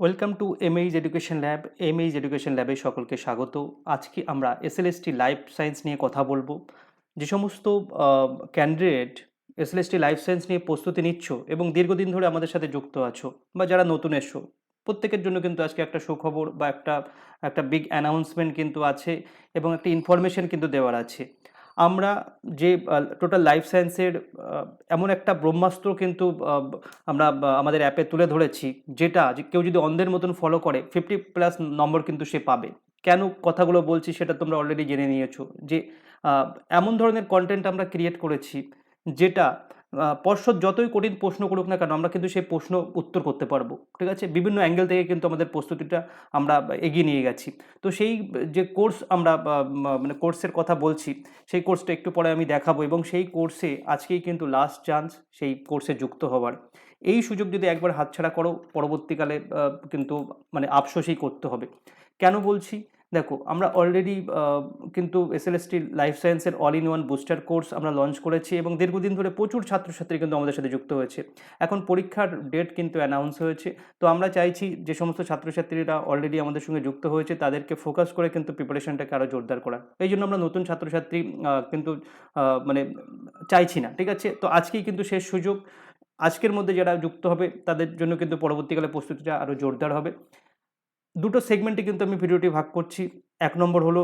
Welcome to এমএইজ education lab. এমএইজ education ল্যাবে সকলকে স্বাগত। আজকে আমরা এসএলএসটি লাইফ সায়েন্স নিয়ে কথা বলব। যে সমস্ত ক্যান্ডিডেট এসএলএসটি লাইফ সায়েন্স নিয়ে প্রস্তুতি নিচ্ছ এবং দীর্ঘদিন ধরে আমাদের সাথে যুক্ত আছো বা যারা নতুন এসো প্রত্যেকের জন্য কিন্তু আজকে একটা সুখবর বা একটা একটা বিগ অ্যানাউন্সমেন্ট কিন্তু আছে এবং একটা ইনফরমেশন কিন্তু দেওয়ার আছে। আমরা যে টোটাল লাইফ সায়েন্সের এমন একটা ব্রহ্মাস্ত্র কিন্তু আমরা আমাদের অ্যাপে তুলে ধরেছি, যেটা যে কেউ যদি অন্ধের মতন ফলো করে ফিফটি প্লাস নম্বর কিন্তু সে পাবে। কেন কথাগুলো বলছি সেটা তোমরা অলরেডি জেনে নিয়েছো, যে এমন ধরনের কন্টেন্ট আমরা ক্রিয়েট করেছি, যেটা পর্ষদ যতই কঠিন প্রশ্ন করুক না কেন, আমরা কিন্তু সেই প্রশ্ন উত্তর করতে পারব, ঠিক আছে? বিভিন্ন অ্যাঙ্গেল থেকে কিন্তু আমাদের প্রস্তুতিটা আমরা এগিয়ে নিয়ে গেছি। তো সেই যে কোর্স আমরা মানে কোর্সের কথা বলছি, সেই কোর্সটা একটু পরে আমি দেখাবো এবং সেই কোর্সে আজকেই কিন্তু লাস্ট চান্স সেই কোর্সে যুক্ত হওয়ার এই সুযোগ যদি একবার হাতছাড়া করো, পরবর্তীকালে কিন্তু মানে আফসোসই করতে হবে। কেন বলছি? দেখো, আমরা অলরেডি কিন্তু এসএলএসটি লাইফ সায়েন্সের all in one booster course আমরা লঞ্চ করেছি এবং দীর্ঘদিন ধরে প্রচুর ছাত্রছাত্রী কিন্তু আমাদের সাথে যুক্ত হয়েছে। এখন পরীক্ষার ডেট কিন্তু অ্যানাউন্স হয়েছে। তো আমরা চাইছি যে সমস্ত ছাত্রছাত্রীরা অলরেডি আমাদের সঙ্গে যুক্ত হয়েছে, তাদেরকে ফোকাস করে কিন্তু প্রিপারেশনটাকে আরও জোরদার করা এই জন্য আমরা নতুন ছাত্রছাত্রী কিন্তু মানে চাইছি না, ঠিক আছে? তো আজকেই কিন্তু শেষ সুযোগ। আজকের মধ্যে যারা যুক্ত হবে, তাদের জন্য কিন্তু পরবর্তীকালে প্রস্তুতিটা আরও জোরদার হবে। দুটো সেগমেন্টে কিন্তু আমি ভিডিওটি ভাগ করছি। এক নম্বর হলো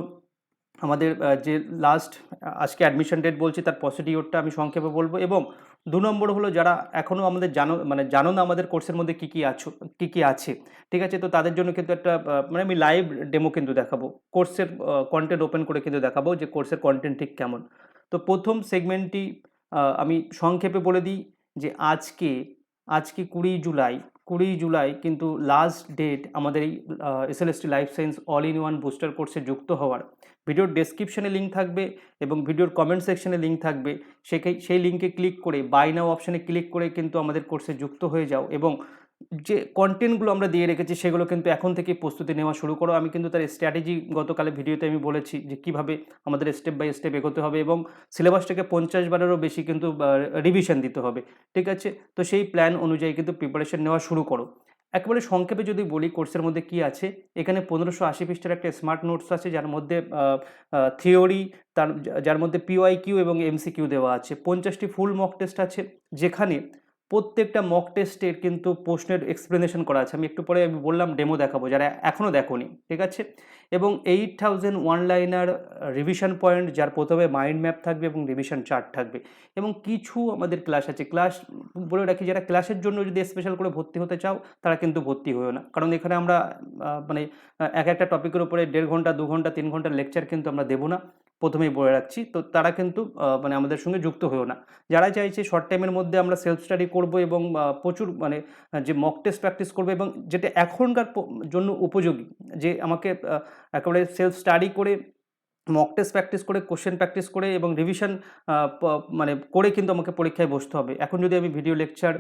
আমাদের যে লাস্ট আজকে অ্যাডমিশন ডেট বলছি, তার পসিডিওরটা আমি সংক্ষেপে বলব। এবং দু নম্বর হলো যারা এখনও আমাদের জানো মানে জানো না আমাদের কোর্সের মধ্যে কী কী আছো, কী কী আছে, ঠিক আছে? তো তাদের জন্য কিন্তু একটা মানে আমি লাইভ ডেমো কিন্তু দেখাবো। কোর্সের কন্টেন্ট ওপেন করে কিন্তু দেখাবো যে কোর্সের কন্টেন্ট ঠিক কেমন। তো প্রথম সেগমেন্টটি আমি সংক্ষেপে বলে দিই যে আজকে আজকে কুড়ি জুলাই কুড়ি জুলাই কিন্তু লাস্ট ডেট আমাদের এই SLST life science all in one booster কোর্সে যুক্ত হওয়ার। ভিডিওর ডেসক্রিপশনে লিঙ্ক থাকবে এবং ভিডিওর কমেন্ট সেকশনে লিঙ্ক থাকবে। সেই সেই লিঙ্কে ক্লিক করে বাই নাও অপশানে ক্লিক করে কিন্তু আমাদের কোর্সে যুক্ত হয়ে যাও এবং যে কন্টেন্টগুলো আমরা দিয়ে রেখেছি সেগুলো কিন্তু এখন থেকে প্রস্তুতি নেওয়া শুরু করো। আমি কিন্তু তার স্ট্র্যাটেজি গতকালে ভিডিওতে আমি বলেছি যে কীভাবে আমাদের স্টেপ বাই স্টেপ এগোতে হবে এবং সিলেবাসটাকে পঞ্চাশ বারেরও বেশি কিন্তু রিভিশন দিতে হবে। ঠিক আছে? তো সেই প্ল্যান অনুযায়ী কিন্তু প্রিপারেশন নেওয়া শুরু করো। একেবারে সংক্ষেপে যদি বলি কোর্সের মধ্যে কি আছে? এখানে পনেরোশো আশি পৃষ্ঠার একটা স্মার্ট নোটস আছে, যার মধ্যে থিওরি তার যার মধ্যে পিওয়াই কিউ এবং এমসি কিউ দেওয়া আছে। পঞ্চাশটি ফুল মক টেস্ট আছে, যেখানে প্রত্যেকটা মক টেস্টের কিন্তু প্রশ্নের এক্সপ্লেনেশন করা আছে। আমি একটু পরে আমি বললাম ডেমো দেখাবো, যারা এখনও দেখোনি, ঠিক আছে? এবং eight thousand one liner revision point যার প্রথমে মাইন্ড ম্যাপ থাকবে এবং রিভিশন চার্ট থাকবে। এবং কিছু আমাদের ক্লাস আছে। ক্লাস বলে রাখি, যারা ক্লাসের জন্য যদি স্পেশাল করে ভর্তি হতে চাও, তারা কিন্তু ভর্তি হয়েও না। কারণ এখানে আমরা মানে এক একটা টপিকের উপরে দেড় ঘণ্টা, দু ঘণ্টা, তিন ঘণ্টার লেকচার কিন্তু আমরা দেবো না। প্রথমেই বলে রাখছি। তো তারা কিন্তু মানে আমাদের সঙ্গে যুক্ত হয়েও না। যারা চাইছে শর্ট টাইমের মধ্যে আমরা সেলফ স্টাডি করব এবং প্রচুর মানে যে মক টেস্ট প্র্যাকটিস করব এবং যেটা এখনকার জন্য উপযোগী। যে আমাকে একেবারে সেলফ স্টাডি করে মক টেস্ট প্র্যাকটিস করে কোশ্চেন প্র্যাকটিস করে এবং রিভিশন মানে করে কিন্তু আমাকে পরীক্ষায় বসতে হবে। এখন যদি আমি ভিডিও লেকচার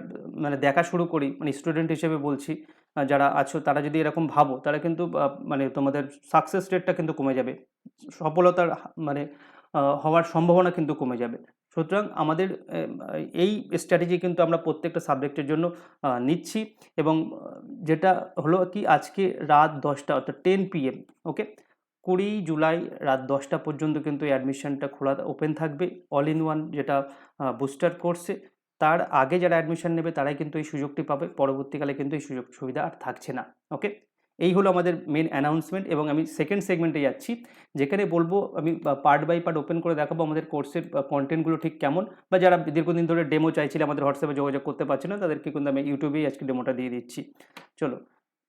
মানে দেখা শুরু করি মানে স্টুডেন্ট হিসেবে বলছি যারা আছো, তারা যদি এরকম ভাবো, তারা কিন্তু মানে তোমাদের সাকসেস রেটটা কিন্তু কমে যাবে। সফলতার মানে হওয়ার সম্ভাবনা কিন্তু কমে যাবে। সুতরাং আমাদের এই স্ট্র্যাটেজি কিন্তু আমরা প্রত্যেকটা সাবজেক্টের জন্য নিচ্ছি এবং যেটা হলো কি, আজকে রাত দশটা অর্থাৎ টেন পিএম ওকে কুড়ি জুলাই রাত দশটা পর্যন্ত কিন্তু এই অ্যাডমিশনটা খোলা ওপেন থাকবে। অল ইন ওয়ান যেটা বুস্টার কোর্সে তার আগে যারা অ্যাডমিশন নেবে, তারাই কিন্তু এই সুযোগটি পাবে। পরবর্তীকালে কিন্তু এই সুযোগ সুবিধা আর থাকছে না ওকে এই হলো আমাদের মেন অ্যানাউন্সমেন্ট এবং আমি সেকেন্ড সেগমেন্টে যাচ্ছি, যেখানে বলব আমি পার্ট বাই পার্ট ওপেন করে দেখাবো আমাদের কোর্সের কন্টেন্টগুলো ঠিক কেমন বা যারা দীর্ঘদিন ধরে ডেমো চাইছিল আমাদের হোয়াটসঅ্যাপে যোগাযোগ করতে পারছে না, তাদেরকে কিন্তু আমি ইউটিউবেই আজকে ডেমোটা দিয়ে দিচ্ছি। চলো,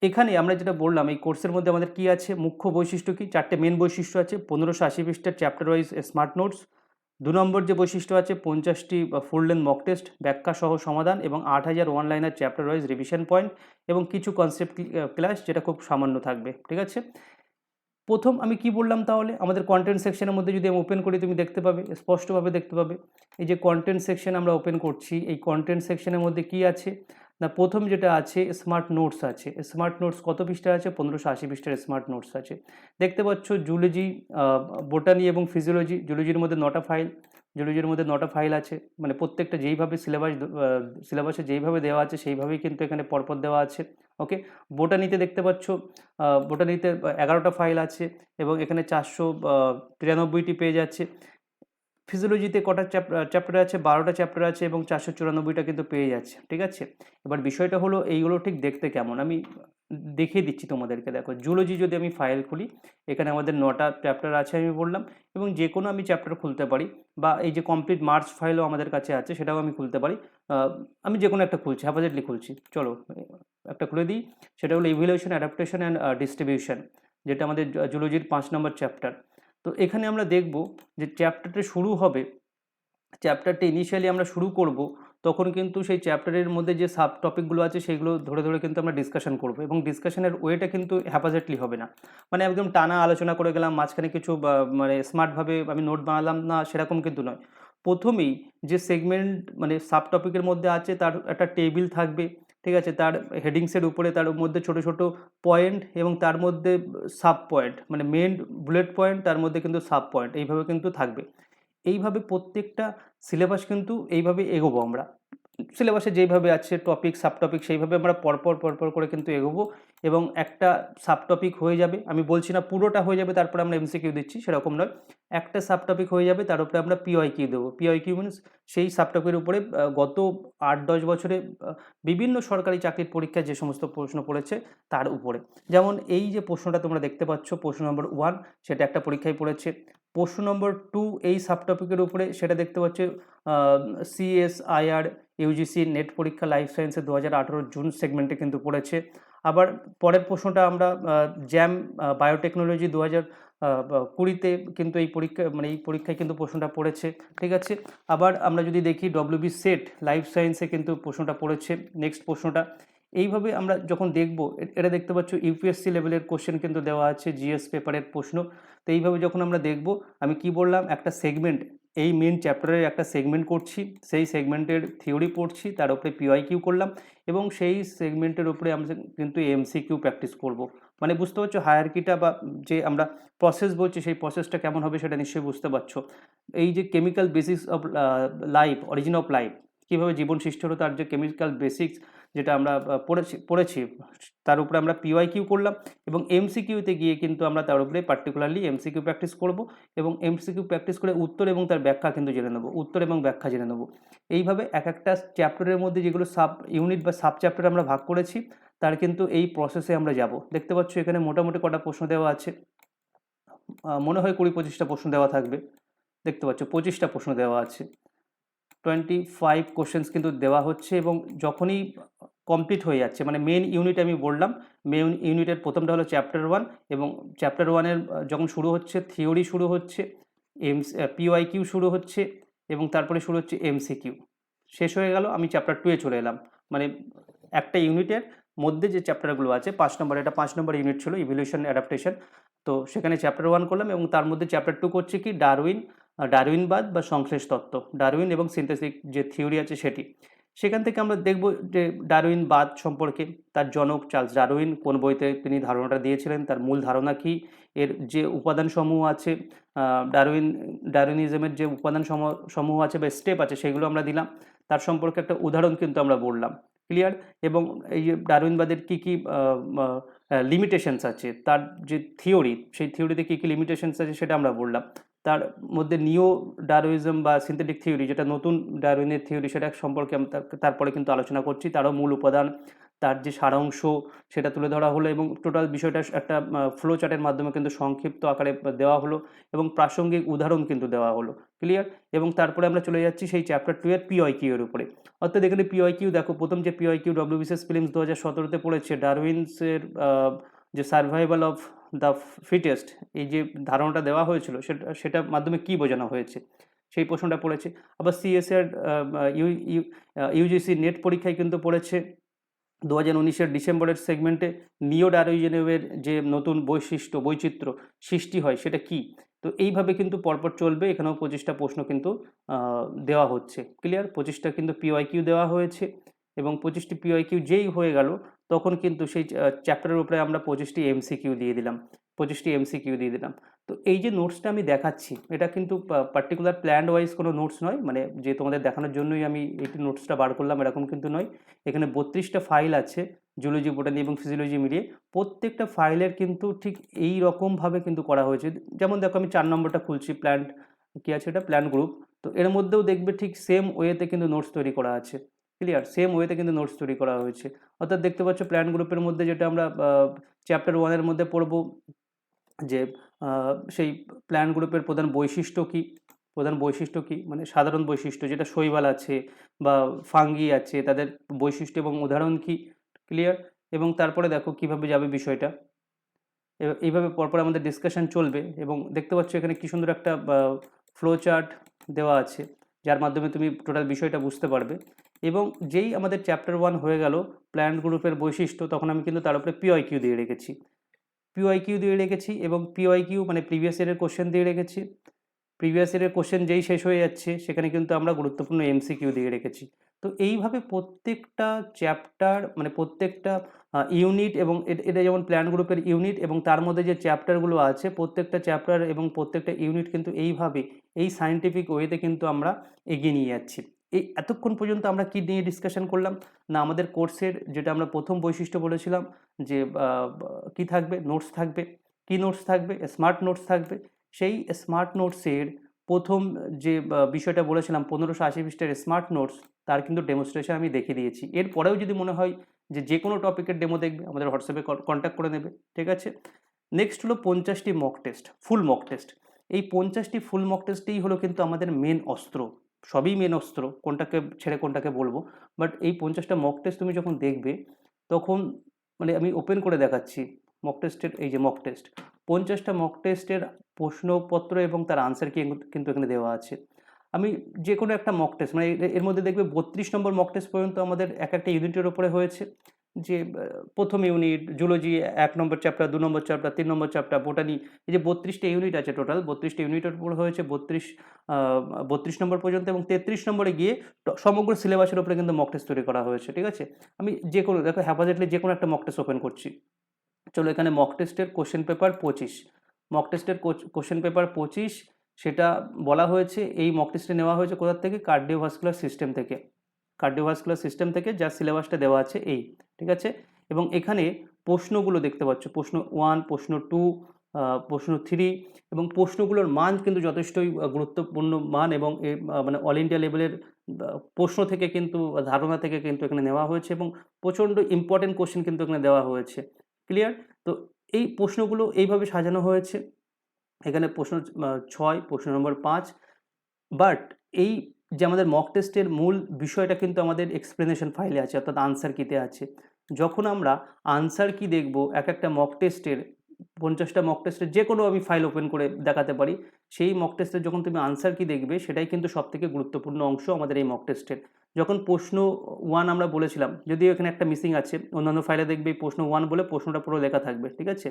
এখানে আমরা যেটা বললাম, এই কোর্সের মধ্যে আমাদের কি আছে, মুখ্য বৈশিষ্ট্য কি? চারটে মেন বৈশিষ্ট্য আছে, পনেরোশো আশি পৃষ্ঠার চ্যাপ্টার ওয়াইজ স্মার্ট নোটস দু নম্বর যে বৈশিষ্ট্য আছে, পঞ্চাশটি ফুল লেন্থ মক টেস্ট ব্যাখ্যা সহ সমাধান এবং আট হাজার one liner chapter wise revision point এবং কিছু কনসেপ্ট ক্লাস যেটা খুব সামান্য থাকবে, ঠিক আছে? প্রথম আমি কি বললাম তাহলে? আমাদের কন্টেন্ট সেকশনের মধ্যে যদি আমি ওপেন করি, তুমি দেখতে পাবে, স্পষ্টভাবে দেখতে পাবে। এই যে কন্টেন্ট সেকশন আমরা ওপেন করছি, এই কন্টেন্ট সেকশনের মধ্যে কি আছে? না, প্রথম যেটা আছে স্মার্ট নোটস আছে। স্মার্ট নোটস কত পৃষ্ঠা আছে? পনেরোশো আশি পৃষ্ঠার স্মার্ট নোটস আছে। দেখতে পাচ্ছ জুলজি বোটানি এবং ফিজিওলজি জুলজির মধ্যে নটা ফাইল জুলজির মধ্যে নটা ফাইল আছে। মানে প্রত্যেকটা যেইভাবে সিলেবাস সিলেবাসে যেইভাবে দেওয়া আছে, সেইভাবেই কিন্তু এখানে পরপর দেওয়া আছে। ওকে বোটানিতে দেখতে পাচ্ছ বোটানিতে এগারোটা ফাইল আছে এবং এখানে চারশো তিরানব্বইটি পেজ আছে। ফিজিওলজিতে কটা চ্যাপ্টার আছে? বারোটা চ্যাপ্টার আছে এবং চারশো চুরানব্বইটা কিন্তু পেয়ে যাচ্ছে, ঠিক আছে? এবার বিষয়টা হলো এইগুলো ঠিক দেখতে কেমন? আমি দেখিয়ে দিচ্ছি তোমাদেরকে, দেখো জুলজি যদি আমি ফাইল খুলি, এখানে আমাদের নটা চ্যাপ্টার আছে আমি বললাম, এবং যে কোনো আমি চ্যাপ্টার খুলতে পারি, বা এই যে কমপ্লিট মার্চ ফাইলও আমাদের কাছে আছে, সেটাও আমি খুলতে পারি আমি যে কোনো একটা খুলছি হ্যাপাজেটলি খুলছি। চলো, একটা খুলে দিই, সেটা হলো ইভ্যালুয়েশন অ্যাডাপ্টেশন অ্যান্ড ডিস্ট্রিবিউশন যেটা আমাদের জুলজির পাঁচ নম্বর চ্যাপ্টার তো এখানে আমরা দেখব যে চ্যাপ্টারটা শুরু হবে। চ্যাপ্টারটা ইনিশিয়ালি আমরা শুরু করব, তখন কিন্তু সেই চ্যাপ্টারের মধ্যে যে সাব টপিকগুলো আছে সেগুলো ধরে ধরে কিন্তু আমরা ডিসকাশন করব এবং ডিসকাশনের ওয়েটা কিন্তু হ্যাপাজেটলি হবে না। মানে একদম টানা আলোচনা করে গেলাম, মাঝখানে কিছু মানে স্মার্টভাবে আমি নোট বানালাম না, সেরকম কিন্তু নয়। প্রথমেই যে সেগমেন্ট মানে সাব টপিকের মধ্যে আছে তার একটা টেবিল থাকবে ঠিক আছে? তার হেডিংসের উপরে তার মধ্যে ছোট ছোট পয়েন্ট এবং তার মধ্যে সাব পয়েন্ট মানে মেন বুলেট পয়েন্ট তার মধ্যে কিন্তু সাব পয়েন্ট এইভাবে কিন্তু থাকবে। এইভাবে প্রত্যেকটা সিলেবাস কিন্তু এইভাবে এগোবো আমরা। সিলেবাসে যেইভাবে আছে টপিক সাব টপিক সেইভাবে আমরা পরপর পরপর করে কিন্তু এগোবো এবং একটা সাব টপিক হয়ে যাবে। আমি বলছি না পুরোটা হয়ে যাবে, তারপরে আমরা এমসিকিউ দিচ্ছি, সেরকম নয়। একটা সাব টপিক হয়ে যাবে, তার উপরে আমরা পিওয়াই কিউ দেবো। পিওয়াই কিউ মিনস সেই সাব টপিকের উপরে গত আট, দশ বছরে বিভিন্ন সরকারি চাকরির পরীক্ষায় যে সমস্ত প্রশ্ন পড়েছে, তার উপরে। যেমন এই যে প্রশ্নটা তোমরা দেখতে পাচ্ছ, প্রশ্ন নম্বর ওয়ান সেটা একটা পরীক্ষায় পড়েছে। প্রশ্ন নম্বর টু এই সাব টপিকের উপরে সেটা দেখতে পাচ্ছ সিএসআইআর ইউজিসি নেট পরীক্ষা লাইফ সায়েন্সে দু হাজার আঠেরো জুন সেগমেন্টে কিন্তু পড়েছে। আবার পরের প্রশ্নটা আমরা জ্যাম বায়োটেকনোলজি দু হাজার কুড়িতে কিন্তু এই পরীক্ষা মানে এই পরীক্ষায় কিন্তু প্রশ্নটা পড়েছে, ঠিক আছে? আবার আমরা যদি দেখি ডব্লিউবি সেট লাইফ সায়েন্সে কিন্তু প্রশ্নটা পড়েছে। নেক্সট প্রশ্নটা এইভাবে আমরা যখন দেখব এটা দেখতে পাচ্ছ ইউপিএসসি লেভেলের কোশ্চেন কিন্তু দেওয়া আছে জিএস পেপারের প্রশ্ন। তো এইভাবে যখন আমরা দেখব, আমি কি বললাম, একটা সেগমেন্ট এই মেন চ্যাপ্টারের একটা সেগমেন্ট করছি, সেই সেগমেন্টের থিওরি পড়ছি, তার উপরে পিওয়াই কিউ করলাম এবং সেই সেগমেন্টের উপরে আমরা কিন্তু এমসি কিউ প্র্যাকটিস করব। মানে বুঝতে পারছ হায়ারকিটা বা যে আমরা প্রসেস বলছি, সেই প্রসেসটা কেমন হবে সেটা নিশ্চয়ই বুঝতে পারছ। এই যে chemical basis of life origin of life কীভাবে জীবন সৃষ্টি হলো, তার যে কেমিক্যাল বেসিক্স যেটা আমরা পড়েছি পড়েছি, তার উপরে আমরা পিওয়াই কিউ করলাম এবং এমসিকিউতে গিয়ে কিন্তু আমরা তার উপরে পার্টিকুলারলি এমসিকিউ প্র্যাকটিস করব এবং এমসিকিউ প্র্যাকটিস করে উত্তর এবং তার ব্যাখ্যা কিন্তু জেনে নেব, উত্তর এবং ব্যাখ্যা জেনে নেব। এইভাবে এক একটা চ্যাপ্টারের মধ্যে যেগুলো সাব ইউনিট বা সাব চ্যাপ্টার আমরা ভাগ করেছি, তার কিন্তু এই প্রসেসে আমরা যাব। দেখতে পাচ্ছ এখানে মোটামুটি কটা প্রশ্ন দেওয়া আছে। মনে হয় কুড়ি পঁচিশটা প্রশ্ন দেওয়া থাকবে। দেখতে পাচ্ছ পঁচিশটা প্রশ্ন দেওয়া আছে। টোয়েন্টি ফাইভ কোশ্চেন্স কিন্তু দেওয়া হচ্ছে এবং যখনই কমপ্লিট হয়ে যাচ্ছে মানে মেন ইউনিট আমি বললাম মেন ইউনিটের প্রথমটা হলো চ্যাপ্টার ওয়ান এবং চ্যাপ্টার ওয়ানের যখন শুরু হচ্ছে থিওরি শুরু হচ্ছে এম পিওয়াই কিউ শুরু হচ্ছে এবং তারপরে শুরু হচ্ছে এমসিকিউ শেষ হয়ে গেল, আমি চ্যাপ্টার টুয়ে চলে এলাম। মানে একটা ইউনিটের মধ্যে যে চ্যাপ্টারগুলো আছে, পাঁচ নম্বর এটা পাঁচ নম্বর ইউনিট ছিল ইভলিউশন অ্যাডাপ্টেশন তো সেখানে চ্যাপ্টার ওয়ান করলাম এবং তার মধ্যে চ্যাপ্টার টু করছে কি ডারউইন ডারউইনবাদ বা সংশ্লেষ তত্ত্ব। ডারউইন এবং সিনথেসিক যে থিওরি আছে সেটি। সেখান থেকে আমরা দেখব যে ডারউইনবাদ সম্পর্কে তার জনক চার্লস ডারউইন কোন বইতে তিনি ধারণাটা দিয়েছিলেন, তার মূল ধারণা কি, এর যে উপাদান সমূহ আছে ডারউইন, ডারউইনিজমের যে উপাদান সম- সমূহ আছে বা স্টেপ আছে সেগুলো আমরা দিলাম। তার সম্পর্কে একটা উদাহরণ কিন্তু আমরা বললাম। ক্লিয়ার এবং এই ডারউইনবাদের কী কী লিমিটেশনস আছে, তার যে থিওরি, সেই থিওরিতে কী কী লিমিটেশনস আছে সেটা আমরা বললাম। তার মধ্যে নিও ডারউইজম বা সিনথেটিক থিওরি, যেটা নতুন ডারউইনের থিওরি, সেটা সম্পর্কে তার- তারপরে কিন্তু আলোচনা করছি। তারও মূল উপাদান, তার যে সারাংশ, সেটা তুলে ধরা হলো এবং টোটাল বিষয়টা একটা ফ্লো চার্টের মাধ্যমে কিন্তু সংক্ষিপ্ত আকারে দেওয়া হলো এবং প্রাসঙ্গিক উদাহরণ কিন্তু দেওয়া হলো। ক্লিয়ার এবং তারপরে আমরা চলে যাচ্ছি সেই চ্যাপ্টার টু এর পিওয়াই কিউ এর উপরে। অর্থাৎ এখানে পিওয়াই কিউ দেখো, প্রথম যে পিওয়াই কিউ ডব্লিউবিসিএস ফিল্মস দু হাজার সতেরোতে পড়েছে, ডারউইন্সের যে সার্ভাইভাল অফ দ্য ফিটেস্ট এই যে ধারণাটা দেওয়া হয়েছিল, সেটা, সেটার মাধ্যমে কী বোঝানো হয়েছে? সেই প্রশ্নটা পড়েছে। আবার সিএসএর ইউ ইউজিসি নেট পরীক্ষায় কিন্তু পড়েছে। দু হাজার উনিশের ডিসেম্বরের সেগমেন্টে নিও ডারোইজেনেভের যে নতুন বৈশিষ্ট্য, বৈচিত্র্য সৃষ্টি হয়, সেটা কি? তো এইভাবে কিন্তু পরপর চলবে। এখানেও পঁচিশটা প্রশ্ন কিন্তু দেওয়া হচ্ছে। ক্লিয়ার পঁচিশটা কিন্তু পিওয়াই কিউ দেওয়া হয়েছে এবং পঁচিশটি পিওয়াই কিউ যেই হয়ে গেল তখন কিন্তু সেই চ্যাপ্টারের উপরে আমরা পঁচিশটি এমসিকিউ দিয়ে দিলাম, পঁচিশটি এমসিকিউ দিয়ে দিলাম। তো এই যে নোটসটা আমি দেখাচ্ছি, এটা কিন্তু পার্টিকুলার প্ল্যান ওয়াইজ কোনো নোটস নয় মানে যে তোমাদের দেখানোর জন্যই আমি এই নোটসটা বার করলাম, এরকম কিন্তু নয়। এখানে বত্রিশটা ফাইল আছে জুলজি বোটানি এবং ফিজিওলজি মিলিয়ে। প্রত্যেকটা ফাইলের কিন্তু ঠিক এই রকমভাবে কিন্তু করা হয়েছে। যেমন দেখো, আমি চার নম্বরটা খুলছি প্ল্যান্ট কী আছে এটা? প্ল্যান গ্রুপ তো এর মধ্যেও দেখবে ঠিক সেম ওয়েতে কিন্তু নোটস তৈরি করা আছে। ক্লিয়ার সেম ওয়েতে কিন্তু নোটস তৈরি করা হয়েছে। অর্থাৎ দেখতে পাচ্ছ প্ল্যান গ্রুপের মধ্যে যেটা আমরা চ্যাপ্টার ওয়ানের মধ্যে পড়ব, যে সেই প্ল্যান গ্রুপের প্রধান বৈশিষ্ট্য কী? প্রধান বৈশিষ্ট্য কী? মানে সাধারণ বৈশিষ্ট্য, যেটা শৈবাল আছে বা ফাঙ্গি আছে, তাদের বৈশিষ্ট্য এবং উদাহরণ কী? ক্লিয়ার এবং তারপরে দেখো কীভাবে যাবে বিষয়টা। এইভাবে পরপর আমাদের ডিসকাশন চলবে এবং দেখতে পাচ্ছ এখানে কি সুন্দর একটা ফ্লো চার্ট দেওয়া আছে, যার মাধ্যমে তুমি টোটাল বিষয়টা বুঝতে পারবে। এবং যেই আমাদের চ্যাপ্টার ওয়ান হয়ে গেল প্ল্যান্ট গ্রুপের বৈশিষ্ট্য, তখন আমি কিন্তু তার উপরে পিওয়াই কিউ দিয়ে রেখেছি। পিওয়াই কিউ দিয়ে রেখেছি এবং পিওয়াই কিউ মানে প্রিভিয়াস ইয়ারের কোশ্চেন দিয়ে রেখেছি। প্রিভিয়াস ইয়ারের কোশ্চেন যেই শেষ হয়ে যাচ্ছে, সেখানে কিন্তু আমরা গুরুত্বপূর্ণ এমসিকিউ দিয়ে রেখেছি। তো এইভাবে প্রত্যেকটা চ্যাপ্টার মানে প্রত্যেকটা ইউনিট এবং এটা যেমন প্ল্যান গ্রুপের ইউনিট এবং তার মধ্যে যে চ্যাপ্টারগুলো আছে, প্রত্যেকটা চ্যাপ্টার এবং প্রত্যেকটা ইউনিট কিন্তু এইভাবে, এই সায়েন্টিফিক ওয়েতে কিন্তু আমরা এগিয়ে নিয়ে যাচ্ছি। এই এতক্ষণ পর্যন্ত আমরা কি নিয়ে ডিসকাশন করলাম? না, আমাদের কোর্সের যেটা আমরা প্রথম বৈশিষ্ট্য বলেছিলাম যে কি থাকবে? নোটস থাকবে। কি নোটস থাকবে? স্মার্ট নোটস থাকবে। সেই স্মার্ট নোটসের প্রথম যে বিষয়টা বলেছিলাম, পনেরোশো আশি পৃষ্ঠার স্মার্ট নোটস তার কিন্তু ডেমনস্ট্রেশন আমি দেখে দিয়েছি। এরপরেও যদি মনে হয় যে যে কোনো টপিকের ডেমো দেখবে, আমাদের হোয়াটসঅ্যাপে কন্ট্যাক্ট করে নেবে। ঠিক আছে? নেক্সট হলো পঞ্চাশটি mock test full mock test এই পঞ্চাশটি ফুল মক টেস্টেই হলো কিন্তু আমাদের মেন অস্ত্র। সবই মেন অস্ত্র, কোনটাকে ছেড়ে কোনটাকে বলব। বাট এই পঞ্চাশটা মক টেস্ট তুমি যখন দেখবে, তখন মানে আমি ওপেন করে দেখাচ্ছি মক টেস্টের এই যে মক টেস্ট পঞ্চাশটা মক টেস্টের প্রশ্নপত্র এবং তার আনসার কিন্তু এখানে দেওয়া আছে। আমি যে কোনো একটা মক টেস্ট মানে এর- এর মধ্যে দেখবে বত্রিশ নম্বর মক টেস্ট পর্যন্ত আমাদের এক একটা ইউনিটের ওপরে হয়েছে। যে প্রথম ইউনিট, জুলজি এক নম্বর চ্যাপ্টার, দু নম্বর চ্যাপ্টার, তিন নম্বর চ্যাপ্টার, বোটানি, এই যে বত্রিশটা ইউনিট আছে টোটাল, বত্রিশটা ইউনিটের উপর হয়েছে বত্রিশ বত্রিশ নম্বর পর্যন্ত এবং তেত্রিশ নম্বরে গিয়ে সমগ্র সিলেবাসের উপরে কিন্তু মক টেস্ট তৈরি করা হয়েছে, ঠিক আছে? আমি যে কোনো, দেখো হ্যাপাজেটলি যে কোনো একটা মক টেস্ট ওপেন করছি। চলো এখানে মক টেস্টের কোশ্চেন পেপার পঁচিশ। মক টেস্টের কোশ্চেন পেপার পঁচিশ, সেটা বলা হয়েছে, এই মক টেস্টে নেওয়া হয়েছে কোথার থেকে? কার্ডিওভাস্কুলার সিস্টেম থেকে। কার্ডিওভাস্কুলার সিস্টেম থেকে যার সিলেবাসটা দেওয়া আছে এই। ঠিক আছে? এবং এখানে প্রশ্নগুলো দেখতে পাচ্ছ। প্রশ্ন ওয়ান প্রশ্ন টু প্রশ্ন থ্রি এবং প্রশ্নগুলোর মান কিন্তু যথেষ্টই গুরুত্বপূর্ণ মান এবং মানে অল ইন্ডিয়া লেভেলের প্রশ্ন থেকে কিন্তু ধারণা থেকে কিন্তু এখানে নেওয়া হয়েছে এবং প্রচণ্ড ইম্পর্টেন্ট কোশ্চেন কিন্তু এখানে দেওয়া হয়েছে। ক্লিয়ার তো এই প্রশ্নগুলো এইভাবে সাজানো হয়েছে। এখানে প্রশ্ন ছয়, প্রশ্ন নম্বর পাঁচ। বাট এই যে আমাদের মক টেস্টের মূল বিষয়টা কিন্তু আমাদের এক্সপ্লেনেশন ফাইলে আছে, অর্থাৎ আনসার কিতে আছে। যখন আমরা আনসার কি দেখব, এক একটা মক টেস্টের পঞ্চাশটা মক টেস্টের যে কোনো আমি ফাইল ওপেন করে দেখাতে পারি, সেই মক টেস্টের যখন তুমি আনসার কি দেখবে, সেটাই কিন্তু সবথেকে গুরুত্বপূর্ণ অংশ আমাদের এই মক টেস্টের যখন প্রশ্ন ওয়ান আমরা বলেছিলাম, যদিও এখানে একটা মিসিং আছে, অন্যান্য ফাইলে দেখবে প্রশ্ন ওয়ান বলে প্রশ্নটা পুরো লেখা থাকবে, ঠিক আছে?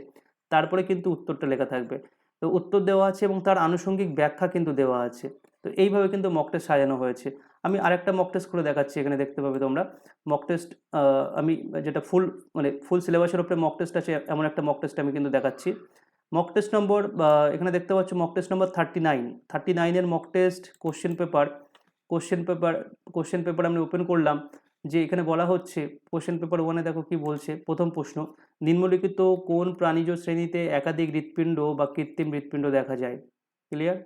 তারপরে কিন্তু উত্তরটা লেখা থাকবে। তো উত্তর দেওয়া আছে এবং তার আনুষঙ্গিক ব্যাখ্যা কিন্তু দেওয়া আছে। তো এইভাবে কিন্তু মক টেস্ট সাজানো হয়েছে। আমি আরেকটা মক টেস্ট করে দেখাচ্ছি, এখানে দেখতে পাবে তোমরা। মক টেস্ট আমি যেটা ফুল মানে ফুল সিলেবাসের উপরে মক টেস্ট আছে, এমন একটা মক টেস্ট আমি কিন্তু দেখাচ্ছি। মক টেস্ট নম্বর এখানে দেখতে পাচ্ছ mock test number thirty nine thirty নাইনের mock test question paper question paper question paper আমি ওপেন করলাম, যে এখানে বলা হচ্ছে কোশ্চেন পেপার ওয়ানে দেখো কি বলছে, প্রথম প্রশ্ন, নিম্নলিখিত কোন প্রাণীজ শ্রেণীতে একাধিক হৃৎপিণ্ড বা কৃত্রিম হৃৎপিণ্ড দেখা যায়? ক্লিয়ার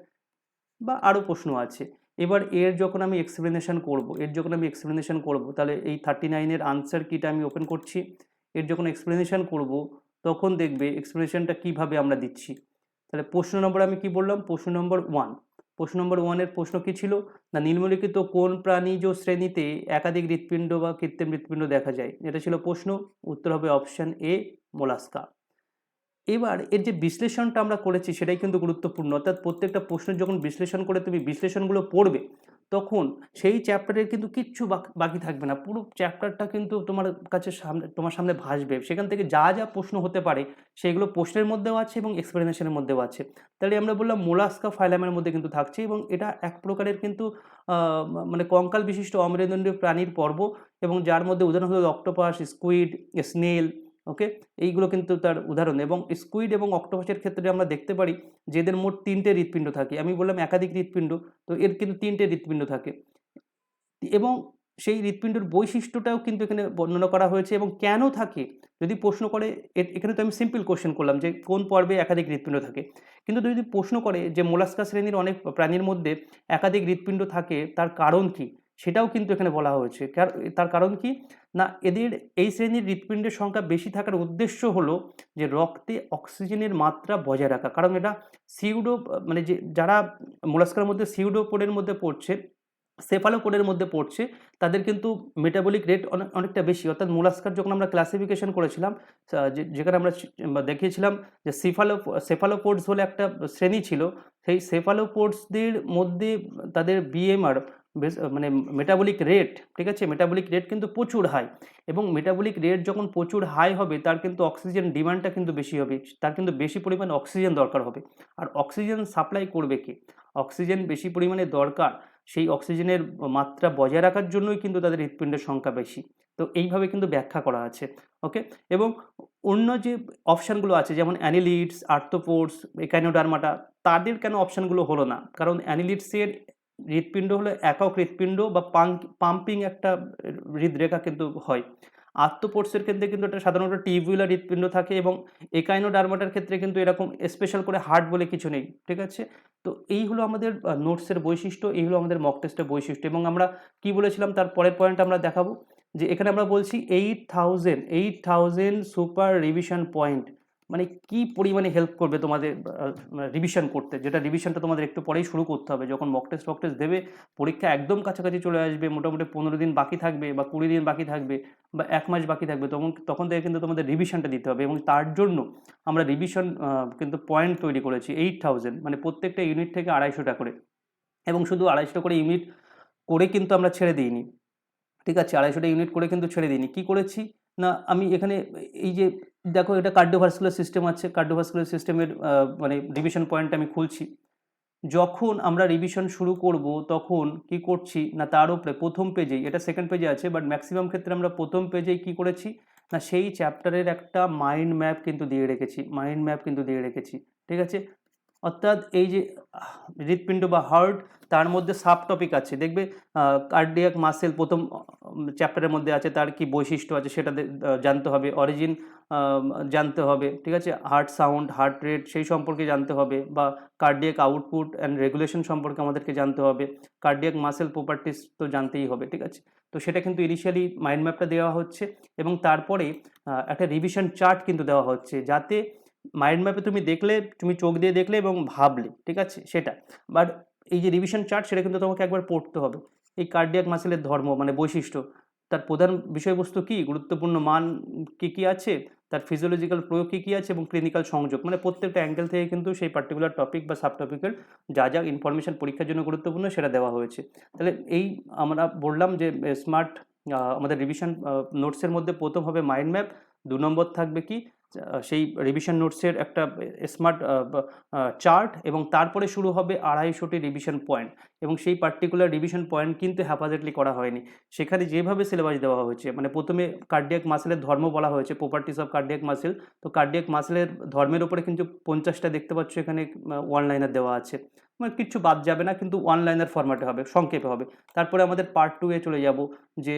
বা আরও প্রশ্ন আছে। এবার এর যখন আমি এক্সপ্লেনেশন করব, এর যখন আমি এক্সপ্লেনেশন করব, তাহলে এই থার্টি নাইনের আনসার কিটা আমি ওপেন করছি। এর যখন এক্সপ্লেনেশন করব, তখন দেখবে এক্সপ্লেনেশনটা কীভাবে আমরা দিচ্ছি। তাহলে প্রশ্ন নম্বর আমি কি বললাম? প্রশ্ন নম্বর ওয়ান প্রশ্ন নম্বর ওয়ানের প্রশ্ন কি ছিল? না, নিম্নলিখিত কোন প্রাণীজ শ্রেণীতে একাধিক হৃৎপিণ্ড বা কৃত্রিম হৃৎপিণ্ড দেখা যায়? এটা ছিল প্রশ্ন। উত্তর হবে অপশান এ মোলাস্কা। এবার এর যে বিশ্লেষণটা আমরা করেছি সেটাই কিন্তু গুরুত্বপূর্ণ। অর্থাৎ প্রত্যেকটা প্রশ্ন যখন বিশ্লেষণ করে তুমি বিশ্লেষণগুলো পড়বে, তখন সেই চ্যাপ্টারের কিন্তু কিচ্ছু বাক- থাকবে না। পুরো চ্যাপ্টারটা কিন্তু তোমার কাছে সামনে, তোমার সামনে ভাসবে। সেখান থেকে যা যা প্রশ্ন হতে পারে, সেগুলো প্রশ্নের মধ্যেও আছে এবং এক্সপ্লেনেশনের মধ্যেও আছে। তাহলে আমরা বললাম মোলাস্কা ফাইলামের মধ্যে কিন্তু থাকছে এবং এটা এক প্রকারের কিন্তু মানে কঙ্কাল বিশিষ্ট অমেরুদণ্ডীয় প্রাণীর পর্ব এবং যার মধ্যে উদাহরণ হলো অক্টোপাস স্কুইড স্নেল ওকে? এইগুলো কিন্তু তার উদাহরণ। এবং স্কুইড এবং অক্টোপাসের ক্ষেত্রে আমরা দেখতে পারি যে এদের মোট তিনটে হৃৎপিণ্ড থাকে। আমি বললাম একাধিক হৃৎপিণ্ড, তো এর কিন্তু তিনটে হৃৎপিণ্ড থাকে। এবং সেই হৃৎপিণ্ডের বৈশিষ্ট্যটাও কিন্তু এখানে বর্ণনা করা হয়েছে এবং কেন থাকে? যদি প্রশ্ন করে এখানে তো আমি সিম্পল কোশ্চেন করলাম যে কোন পর্বে একাধিক হৃৎপিণ্ড থাকে? কিন্তু যদি প্রশ্ন করে যে মোলাস্কা শ্রেণির অনেক প্রাণীর মধ্যে একাধিক হৃৎপিণ্ড থাকে, তার কারণ কি? সেটাও কিন্তু এখানে বলা হয়েছে। তার কারণ কি? না, এদের এই শ্রেণির হৃৎপিণ্ডের সংখ্যা বেশি থাকার উদ্দেশ্য হলো যে রক্তে অক্সিজেনের মাত্রা বজায় রাখা। কারণ এটা সিউডো মানে যে, যারা মোলাস্কার মধ্যে সিউডোপোডের মধ্যে পড়ছে, সেফালোপোডের মধ্যে পড়ছে, তাদের কিন্তু মেটাবলিক রেট অনেক অনেকটা বেশি। অর্থাৎ মোলাস্কার যখন আমরা ক্লাসিফিকেশন করেছিলাম যেখানে আমরা দেখিয়েছিলাম যে সিফালো সেফালোপোডস বলে একটা শ্রেণি ছিল, সেই সেফালোপোডসদের মধ্যে তাদের বিএমআর মানে মেটাবলিক রেট ঠিক আছে? মেটাবলিক রেট কিন্তু প্রচুর হাই এবং মেটাবলিক রেট যখন প্রচুর হাই হবে, তার কিন্তু অক্সিজেন ডিমান্ডটা কিন্তু বেশি হবে, তার কিন্তু বেশি পরিমাণে অক্সিজেন দরকার হবে। আর অক্সিজেন সাপ্লাই করবে কি? অক্সিজেন বেশি পরিমাণে দরকার, সেই অক্সিজেনের মাত্রা বজায় রাখার জন্যই কিন্তু তাদের হৃৎপিণ্ডের সংখ্যা বেশি। তো এইভাবে কিন্তু ব্যাখ্যা করা আছে ওকে এবং অন্য যে অপশানগুলো আছে, যেমন অ্যানিলিডস আর্থোপোর্স একাইনোডার্মাটা তাদের কেন অপশানগুলো হলো না? কারণ অ্যানিলিডসের হৃৎপিণ্ড হলো একক হৃৎপিণ্ড বা পাম্পিং একটা হৃদরেখা কিন্তু হয়। আত্মপোর্সের ক্ষেত্রে কিন্তু এটা সাধারণত টিউবুলার হৃৎপিণ্ড থাকে এবং একাইনোডার্মাটার ক্ষেত্রে কিন্তু এরকম স্পেশাল করে হার্ট বলে কিছু নেই, ঠিক আছে? তো এই হলো আমাদের নোটসের বৈশিষ্ট্য, এই হলো আমাদের মক টেস্টের বৈশিষ্ট্য এবং আমরা কি বলেছিলাম তার পরের পয়েন্ট আমরা দেখাবো। যে এখানে আমরা বলছি eight thousand eight thousand super revision point মানে কি পরিমাণে হেল্প করবে তোমাদের রিভিশন করতে? যেটা রিভিশনটা তোমাদের একটু পরেই শুরু করতে হবে। যখন মক টেস্ট টেস্ট দেবে, পরীক্ষা একদম কাছাকাছি চলে আসবে, মোটামুটি পনেরো দিন বাকি থাকবে বা কুড়ি দিন বাকি থাকবে বা এক মাস বাকি থাকবে, তখন তখন থেকে কিন্তু তোমাদের রিভিশনটা দিতে হবে। এবং তার জন্য আমরা রিভিশন কিন্তু পয়েন্ট তৈরি করেছি এইট থাউজেন্ড মানে প্রত্যেকটা ইউনিট থেকে আড়াইশোটা করে। এবং শুধু আড়াইশোটা করে ইউনিট করে কিন্তু আমরা ছেড়ে দিইনি। ঠিক আছে? আড়াইশোটা ইউনিট করে কিন্তু ছেড়ে দিইনি। কী করেছি? না, আমি এখানে এই যে, দেখো এটা কার্ডিওভাস্কুলার সিস্টেম আছে কার্ডিওভাস্কুলার সিস্টেমের মানে রিভিশন পয়েন্ট আমি খুলছি। যখন আমরা রিভিশন শুরু করব, তখন কি করছি, না তার উপরে, প্রথম পেজেই এটা সেকেন্ড পেজে আছে বাট ম্যাক্সিমাম ক্ষেত্রে আমরা প্রথম পেজেই কি করেছি, না সেই চ্যাপ্টারের একটা মাইন্ড ম্যাপ কিন্তু দিয়ে রেখেছি মাইন্ড ম্যাপ কিন্তু দিয়ে রেখেছি, ঠিক আছে? অর্থাৎ এই যে হৃৎপিণ্ড বা হার্ট তার মধ্যে সাব টপিক আছে। দেখবে কার্ডিয়াক মাসেল প্রথম চ্যাপ্টারের মধ্যে আছে, তার কি বৈশিষ্ট্য আছে সেটা জানতে হবে। অরিজিন জানতে হবে, ঠিক আছে? হার্ট সাউন্ড হার্ট রেট সেই সম্পর্কে জানতে হবে বা কার্ডিয়াক আউটপুট অ্যান্ড রেগুলেশন সম্পর্কে আমাদেরকে জানতে হবে। কার্ডিয়াক মাসেল প্রপার্টিস তো জানতেই হবে, ঠিক আছে? তো সেটা কিন্তু ইনিশিয়ালি মাইন্ড ম্যাপটা দেওয়া হচ্ছে এবং তারপরে একটা রিভিশন চার্ট কিন্তু দেওয়া হচ্ছে যাতে মাইন্ড ম্যাপে তুমি দেখলে, তুমি চোখ দিয়ে দেখলে এবং ভাবলে, ঠিক আছে? সেটা। বাট এই যে রিভিশন চার্ট সেটা কিন্তু তোমাকে একবার পড়তে হবে। এই কার্ডিয়াক মাসেলের ধর্ম মানে বৈশিষ্ট্য, তার প্রধান বিষয়বস্তু কি? গুরুত্বপূর্ণ মান কি কি আছে? তার ফিজিওলজিক্যাল প্রয়োগ কী কী আছে? এবং ক্লিনিক্যাল সংযোগ মানে প্রত্যেকটা অ্যাঙ্গেল থেকে কিন্তু সেই পার্টিকুলার টপিক বা সাব টপিকের যা যা ইনফরমেশন পরীক্ষার জন্য গুরুত্বপূর্ণ, সেটা দেওয়া হয়েছে। তাহলে এই আমরা বললাম যে স্মার্ট আমাদের রিভিশন নোটসের মধ্যে প্রথম হবে মাইন্ড ম্যাপ দু নম্বর থাকবে কি? সেই রিভিশন নোটসের একটা স্মার্ট চার্ট এবং তারপরে শুরু হবে আড়াইশোটি রিভিশন পয়েন্ট এবং সেই পার্টিকুলার রিভিশন পয়েন্ট কিন্তু হ্যাপাজেটলি করা হয়নি। সেখানে যেভাবে সিলেবাস দেওয়া হয়েছে মানে প্রথমে কার্ডিয়াক মাসেলের ধর্ম বলা হয়েছে প্রপার্টিস অফ কার্ডিয়াক মাসেল তো কার্ডিয়াক মাসেলের ধর্মের উপরে কিন্তু পঞ্চাশটা দেখতে পাচ্ছ এখানে ওয়ান লাইনার দেওয়া আছে। মানে কিচ্ছু বাদ যাবে না, কিন্তু ওয়ান লাইনার ফরম্যাটে হবে, সংক্ষেপে হবে। তারপরে আমাদের পার্ট টু এ চলে যাব যে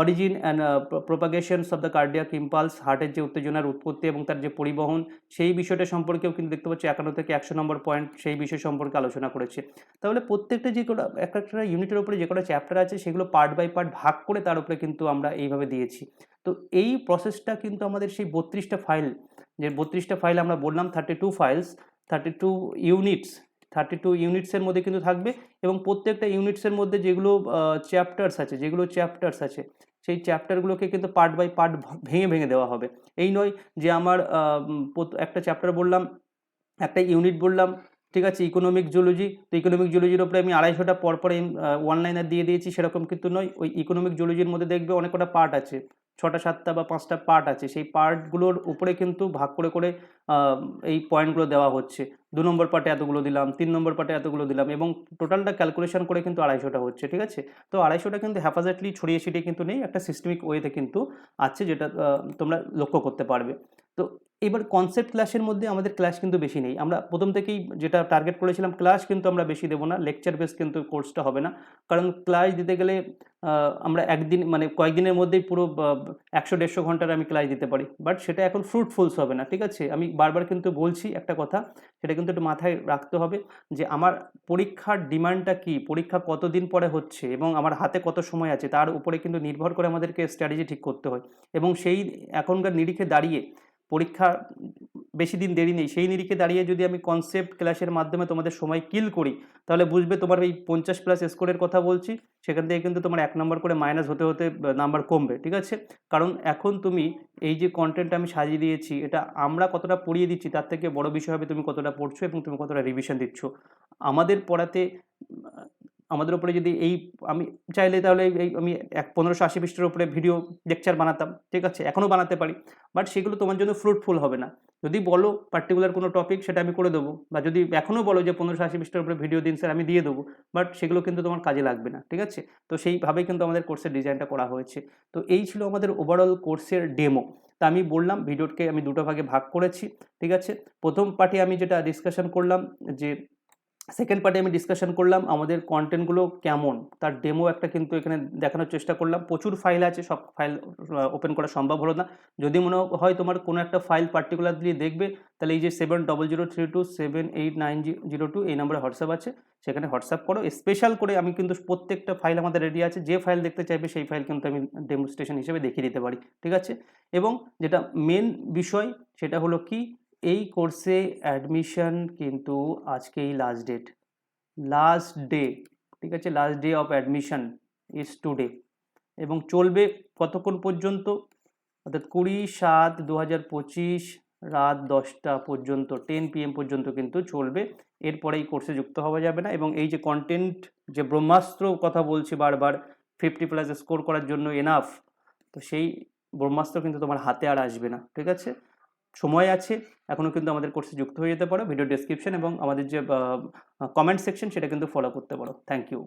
origin and propagations of the cardiac impulse হার্টের যে উত্তেজনার উৎপত্তি এবং তার যে পরিবহন, সেই বিষয়টা সম্পর্কেও কিন্তু দেখতে পাচ্ছি। একান্ন থেকে একশো নম্বর পয়েন্ট সেই বিষয় সম্পর্কে আলোচনা করেছে। তাহলে প্রত্যেকটা যে কটা একটা একটা ইউনিটের উপরে যে কটা চ্যাপ্টার আছে, সেগুলো পার্ট বাই পার্ট ভাগ করে তার উপরে কিন্তু আমরা এইভাবে দিয়েছি। তো এই প্রসেসটা কিন্তু আমাদের সেই বত্রিশটা ফাইল যে বত্রিশটা ফাইল আমরা বললাম thirty two files thirty two units thirty two ইউনিটসের মধ্যে কিন্তু থাকবে এবং প্রত্যেকটা ইউনিটসের মধ্যে যেগুলো চ্যাপ্টার্স আছে, যেগুলো চ্যাপ্টার্স আছে, সেই চ্যাপ্টারগুলোকে কিন্তু পার্ট বাই পার্ট ভেঙে ভেঙে দেওয়া হবে। এই নয় যে আমার একটা চ্যাপ্টার বললাম, একটা ইউনিট বললাম, ঠিক আছে ইকোনমিক জুলজি তো ইকোনমিক জুলজির ওপরে আমি আড়াইশোটা পর পর ওয়ান লাইনার দিয়ে দিয়েছি, সেরকম কিন্তু নয়। ওই ইকোনমিক জুলজির মধ্যে দেখবে অনেক কটা পার্ট আছে, ছটা, সাতটা বা পাঁচটা পার্ট আছে, সেই পার্টগুলোর উপরে কিন্তু ভাগ করে করে এই পয়েন্টগুলো দেওয়া হচ্ছে। দু নম্বর পার্টে এতগুলো দিলাম, তিন নম্বর পার্টে এতগুলো দিলাম এবং টোটালটা ক্যালকুলেশন করে কিন্তু আড়াইশোটা হচ্ছে, ঠিক আছে? তো আড়াইশোটা কিন্তু হ্যাফাজেটলি ছড়িয়ে ছিটিয়ে কিন্তু নেই, একটা সিস্টেমিক ওয়েতে কিন্তু আছে যেটা তোমরা লক্ষ্য করতে পারবে। তো এবার কনসেপ্ট ক্লাসের মধ্যে আমাদের ক্লাস কিন্তু বেশি নেই। আমরা প্রথম থেকেই যেটা টার্গেট করেছিলাম ক্লাস কিন্তু আমরা বেশি দেবো না লেকচার বেস কিন্তু কোর্সটা হবে না। কারণ ক্লাস দিতে গেলে আমরা একদিন মানে কয়েকদিনের মধ্যেই পুরো একশো, দেড়শো ঘণ্টার আমি ক্লাস দিতে পারি। বাট সেটা এখন ফ্রুটফুলস হবে না, ঠিক আছে? আমি বারবার কিন্তু বলছি একটা কথা, সেটা কিন্তু একটু মাথায় রাখতে হবে যে আমার পরীক্ষার ডিমান্ডটা কি, পরীক্ষা কতদিন পরে হচ্ছে এবং আমার হাতে কত সময় আছে, তার উপরে কিন্তু নির্ভর করে আমাদেরকে স্ট্র্যাটেজি ঠিক করতে হয় এবং সেই এখনকার নিরিখে দাঁড়িয়ে পরীক্ষা বেশি দিন দেরি নেই। সেই নিরিখে দাঁড়িয়ে যদি আমি কনসেপ্ট ক্লাসের মাধ্যমে তোমাদের সময় কিল করি, তাহলে বুঝবে তোমার এই পঞ্চাশ প্লাস স্কোরের কথা বলছি, সেখান থেকে কিন্তু তোমার এক নম্বর করে মাইনাস হতে হতে নাম্বার কমবে, ঠিক আছে? কারণ এখন তুমি এই যে কন্টেন্ট আমি সাজিয়ে দিয়েছি, এটা আমরা কতটা পড়িয়ে দিচ্ছি, তার থেকে বড় বিষয় হবে তুমি কতটা পড়ছো এবং তুমি কতটা রিভিশন দিচ্ছ। আমাদের পড়াতে আমাদের উপরে যদি এই, আমি চাইলে তাহলে এই আমি এক পনেরোশো আশি পৃষ্ঠের উপরে ভিডিও লেকচার বানাতাম, ঠিক আছে? এখনও বানাতে পারি। বাট সেগুলো তোমার জন্য ফ্রুটফুল হবে না। যদি বলো পার্টিকুলার কোনো টপিক সেটা আমি করে দেবো। বা যদি এখনও বলো যে পনেরোশো আশি পৃষ্ঠের উপরে ভিডিও দিন স্যার আমি দিয়ে দেবো। বাট সেগুলো কিন্তু তোমার কাজে লাগবে না, ঠিক আছে? তো সেইভাবেই কিন্তু আমাদের কোর্সের ডিজাইনটা করা হয়েছে। তো এই ছিল আমাদের ওভারঅল কোর্সের ডেমো তা আমি বললাম ভিডিওকে আমি দুটো ভাগে ভাগ করেছি, ঠিক আছে? প্রথম পার্টে আমি যেটা ডিসকাশন করলাম যে সেকেন্ড পার্টে আমি ডিসকাশন করলাম, আমাদের কন্টেন্টগুলো কেমন? তার ডেমো একটা কিন্তু এখানে দেখানোর চেষ্টা করলাম। প্রচুর ফাইল আছে, সব ফাইল ওপেন করা সম্ভব হলো না। যদি মনে হয় তোমার কোনো একটা ফাইল পার্টিকুলারলি দেখবে, তাহলে এই যে seven double zero three two seven eight nine zero two এই নাম্বারে হোয়াটসঅ্যাপ আছে। সেখানে হোয়াটসঅ্যাপ করো। স্পেশাল করে আমি কিন্তু প্রত্যেকটা ফাইল আমাদের রেডি আছে। যে ফাইল দেখতে চাইবে, সেই ফাইল কিন্তু আমি ডেমোস্ট্রেশন হিসেবে দেখিয়ে দিতে পারি। ঠিক আছে? এবং যেটা মেন বিষয়, সেটা হলো কি? এই কোর্সে অ্যাডমিশন কিন্তু আজকেই লাস্ট ডেট লাস্ট ডে ঠিক আছে? Last day of admission is today এবং চলবে কতক্ষণ পর্যন্ত? অর্থাৎ কুড়ি সাত দু রাত দশটা পর্যন্ত টেন পিএম পর্যন্ত কিন্তু চলবে। এরপরে এই কোর্সে যুক্ত হওয়া যাবে না এবং এই যে কন্টেন্ট যে ব্রহ্মাস্ত্র কথা বলছি বারবার ফিফটি প্লাস স্কোর করার জন্য এনাফ তো সেই ব্রহ্মাস্ত্র কিন্তু তোমার হাতে আর আসবে না, ঠিক আছে? সময় আছে এখনও কিন্তু আমাদের কোর্সে যুক্ত হয়ে যেতে পারো। ভিডিও ডেসক্রিপশন এবং আমাদের যে কমেন্ট সেকশন সেটা কিন্তু ফলো করতে পারো। Thank you